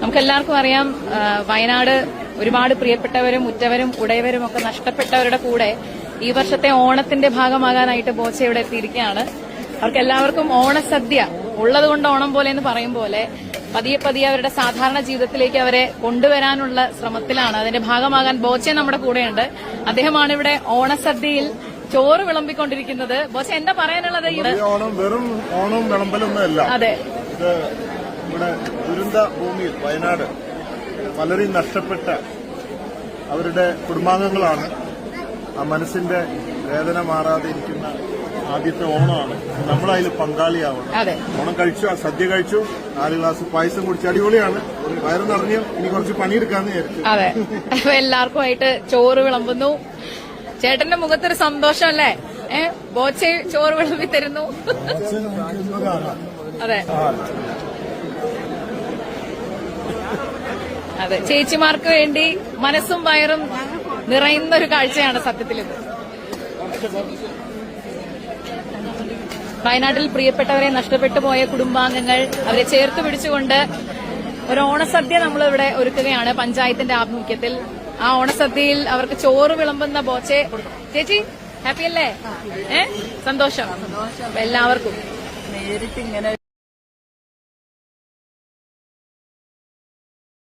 നമുക്കെല്ലാവർക്കും അറിയാം വയനാട് ഒരുപാട് പ്രിയപ്പെട്ടവരും ഉറ്റവരും ഉടയവരും ഒക്കെ നഷ്ടപ്പെട്ടവരുടെ കൂടെ ഈ വർഷത്തെ ഓണത്തിന്റെ ഭാഗമാകാനായിട്ട് ബോച്ച ഇവിടെ എത്തിയിരിക്കുകയാണ്. അവർക്ക് എല്ലാവർക്കും ഓണസദ്യ ഉള്ളതുകൊണ്ട് ഓണം പോലെ എന്ന് പറയും പോലെ പതിയെ പതിയെ അവരുടെ സാധാരണ ജീവിതത്തിലേക്ക് അവരെ കൊണ്ടുവരാനുള്ള ശ്രമത്തിലാണ്. അതിന്റെ ഭാഗമാകാൻ ബോച്ചെ നമ്മുടെ കൂടെയുണ്ട്. അദ്ദേഹമാണ് ഇവിടെ ഓണസദ്യയിൽ ചോറ് വിളമ്പിക്കൊണ്ടിരിക്കുന്നത്. ബോച്ച എന്താ പറയാനുള്ളത്? ഓണം വെറും ഓണവും വിളമ്പലൊന്നുമല്ല അതെ. ഇവിടെ ദുരന്ത ഭൂമിയിൽ വയനാട് പലരെയും നഷ്ടപ്പെട്ട അവരുടെ കുടുംബാംഗങ്ങളാണ്. ആ മനസ്സിന്റെ വേദന മാറാതെ ഇരിക്കുന്ന ആദ്യത്തെ ഓണമാണ്. നമ്മളതിൽ പങ്കാളിയാവണം. അതെ. ഓണം കഴിച്ചു സദ്യ കഴിച്ചു നാല് ഗ്ലാസ് പായസം കുടിച്ച് അടിപൊളിയാണ്. വയറ് നിറഞ്ഞു ഇനി കുറച്ച് പണിയെടുക്കാന്ന് വിചാരിച്ചു. അതെ. അപ്പൊ എല്ലാവർക്കുമായിട്ട് ചോറ് വിളമ്പുന്നു. ചേട്ടന്റെ മുഖത്തൊരു സന്തോഷം അല്ലേ ഏ? ബോച്ച ചോറ് വിളമ്പി തരുന്നു. അതെ. അതെ. ചേച്ചിമാർക്ക് വേണ്ടി മനസ്സും വയറും നിറയുന്ന ഒരു കാഴ്ചയാണ് സത്യത്തിൽ ഇത് വയനാട്ടിൽ പ്രിയപ്പെട്ടവരെ നഷ്ടപ്പെട്ടു പോയ കുടുംബാംഗങ്ങൾ അവരെ ചേർത്ത് പിടിച്ചുകൊണ്ട് ഒരു ഓണസദ്യ നമ്മൾ ഇവിടെ ഒരുക്കുകയാണ് പഞ്ചായത്തിന്റെ ആഭിമുഖ്യത്തിൽ. ആ ഓണസദ്യയിൽ അവർക്ക് ചോറ് വിളമ്പുന്ന ബോച്ചെ ചേച്ചി ഹാപ്പി അല്ലേ? ഏ? സന്തോഷം. എല്ലാവർക്കും. നേരിട്ട് ഇങ്ങനെ